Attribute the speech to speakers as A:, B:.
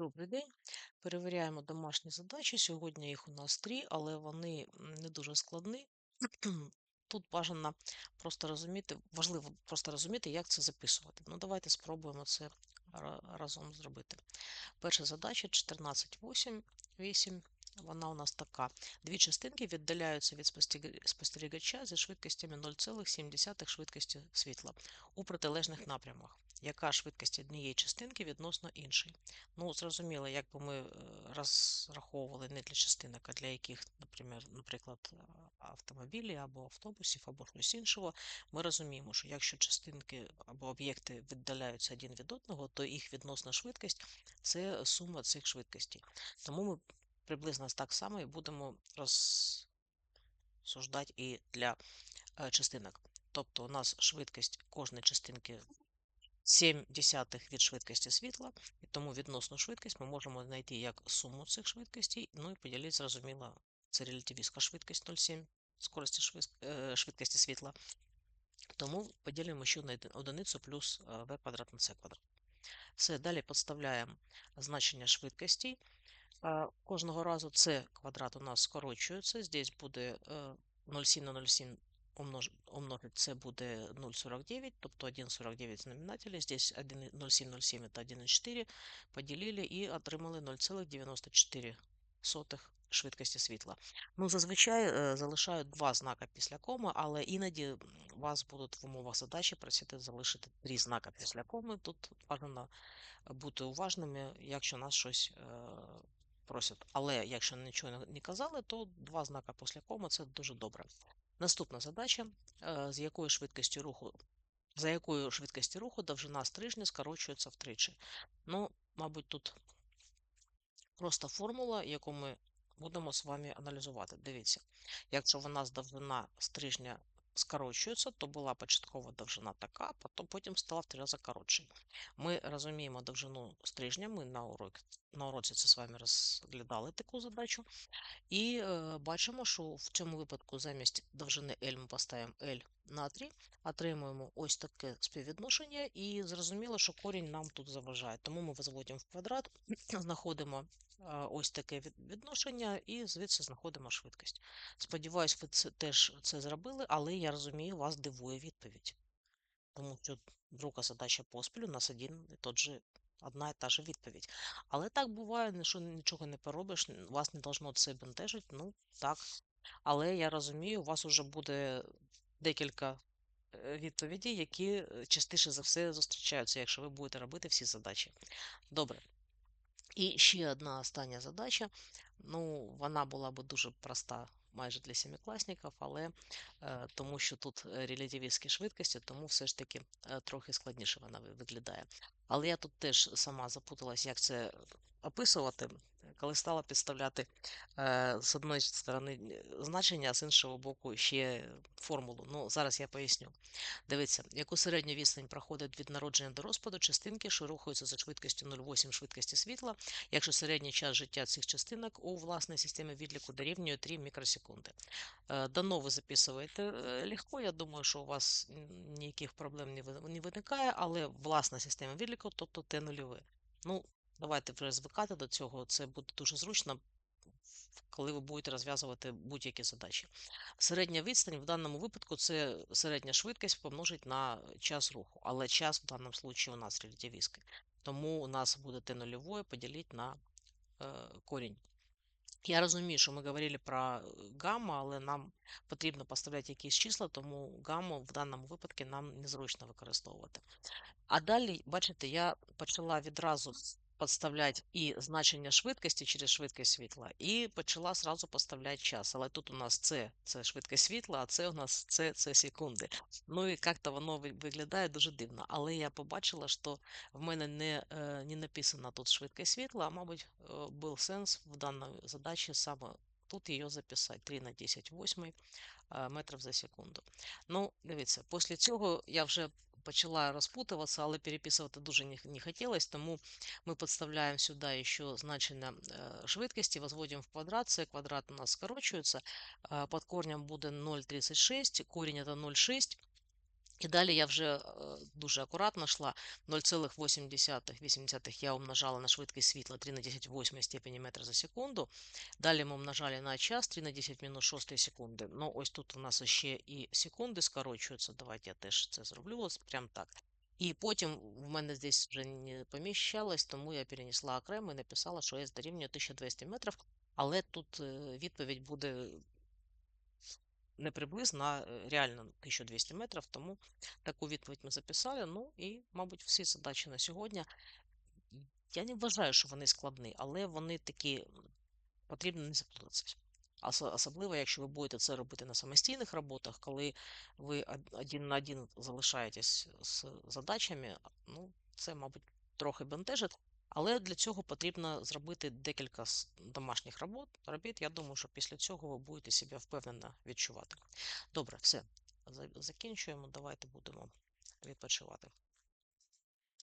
A: Добрий день. Перевіряємо домашні задачі. Сьогодні їх у нас три, але вони не дуже складні. Тут бажано просто розуміти, важливо просто розуміти, як це записувати. Ну, давайте спробуємо це разом зробити. Перша задача 14.8. 8. Вона у нас така. Дві частинки віддаляються від спостерігача зі швидкостями 0,7 швидкості світла у протилежних напрямах. Яка швидкість однієї частинки відносно іншої? Ну, зрозуміло, якби ми е, розраховували не для частинок, а для яких, наприклад, наприклад, е, автомобілі або автобусів, або щось іншого, ми розуміємо, що якщо частинки або об'єкти віддаляються один від одного, то їх відносна швидкість це сума цих швидкостей. Тому ми приблизно так само і будемо розсуждати і для е, частинок. Тобто у нас швидкість кожної частинки 7 десятих від швидкості світла, і тому відносну швидкість ми можемо знайти як суму цих швидкостей, ну і поділити, зрозуміло, це релятивістська швидкість 0,7 скорості е, швидкості світла. Тому поділимо ще на одиницю плюс е, v квадрат на c квадрат. Все, далі підставляємо значення швидкостей. Кожного разу c квадрат у нас скорочується. Здесь буде е, 0,7 на 0,7 умножить, це буде 0,49, тобто 1,49 в знаменателі. Здесь 0,707 это 1,4. Поділили і отримали 0,94 швидкості світла. Ну, зазвичай е, залишають два знака після коми, але іноді вас будуть в умовах задачі просити залишити три знака після коми. Тут бажано бути уважними, якщо нас щось е, просять. Але якщо нічого не- казали, то два знака після коми це дуже добре. Наступна задача, е, з якою швидкістю руху, за якою швидкістю руху довжина стрижня скорочується втричі. Ну, мабуть, тут просто формула, яку ми будемо з вами аналізувати. Дивіться, якщо в нас довжина стрижня скорочується, то була початкова довжина така, потім, потім стала в три рази коротше. Ми розуміємо довжину стрижня, ми на, урок, на уроці це з вами розглядали таку задачу. І е, бачимо, що в цьому випадку замість довжини L ми поставимо L на 3, отримуємо ось таке співвідношення, і зрозуміло, що корінь нам тут заважає. Тому ми возводимо в квадрат, знаходимо ось таке відношення і звідси знаходимо швидкість. Сподіваюсь, ви це теж це зробили, але я розумію, вас дивує відповідь. Тому що друга задача поспіль у нас один і тот же, одна і та же відповідь. Але так буває, що нічого не поробиш, вас не должно це бентежить, ну так. Але я розумію, у вас вже буде декілька е, відповідей, які е, частіше за все зустрічаються, якщо ви будете робити всі задачі. Добре. І ще одна остання задача. Ну, вона була би дуже проста майже для сімікласників, але е, тому що тут е, релятивістські швидкості, тому все ж таки е, трохи складніше вона виглядає. Але я тут теж сама запуталась, як це описувати, коли стала підставляти е, з одної сторони е, значення, а з іншого боку ще формулу. Ну, зараз я поясню. Дивіться, яку середню відстань проходить від народження до розпаду частинки, що рухаються за швидкістю 0,8 швидкості світла, якщо середній час життя цих частинок у власній системі відліку дорівнює 3 мікросекунди. Е, Дано ви записуєте е, легко. Я думаю, що у вас ніяких проблем не виникає, але власна система відліку, тобто Т нульове. Ну, давайте вже звикати до цього. Це буде дуже зручно, коли ви будете розв'язувати будь-які задачі. Середня відстань в даному випадку це середня швидкість помножить на час руху, але час в даному случае у нас релятивістський. Тому у нас буде Т нульове поділити на е, корінь. Я розумію, що ми говорили про е, гамма, але нам потрібно поставляти якісь числа, тому гамму в даному випадку нам незручно використовувати. А далі, бачите, я почала відразу підставляти і значення швидкості через швидкість світла, і почала зразу поставляти час. Але тут у нас це, це швидкість світла, а це у нас це, це секунди. Ну і як-то воно виглядає дуже дивно. Але я побачила, що в мене не, е, не написано тут швидкість світла, а, мабуть, е, був сенс в даній задачі саме тут її записати 3 на 10 восьмий е, метрів за секунду. Ну, дивіться, після цього я вже почала розпутуватися, але переписувати дуже не, хотілося, тому ми підставляємо сюди ще значення швидкості, возводимо в квадрат, це квадрат у нас скорочується, під корнем буде 0,36, корінь це 0,6, І далі я вже е, дуже акуратно йшла 0,8 я умножала на швидкість світла 3 на 10 8 степені метра за секунду. Далі ми умножали на час 3 на 10 мінус 6 секунди. Ну, ось тут у нас ще і секунди скорочуються. Давайте я теж це зроблю. Ось прям так. І потім в мене здесь вже не поміщалось, тому я перенесла окремо і написала, що S дорівнює 1200 метрів. Але тут е, відповідь буде не приблизно, а е, реально 1200 метрів, тому таку відповідь ми записали. Ну і, мабуть, всі задачі на сьогодні. Я не вважаю, що вони складні, але вони такі потрібно не заплутатися. Ос- Особливо, якщо ви будете це робити на самостійних роботах, коли ви од- один на один залишаєтесь з задачами, ну, це, мабуть, трохи бентежить. Але для цього потрібно зробити декілька домашніх робот. робіт. Я думаю, що після цього ви будете себе впевнено відчувати. Добре, все. Закінчуємо. Давайте будемо відпочивати.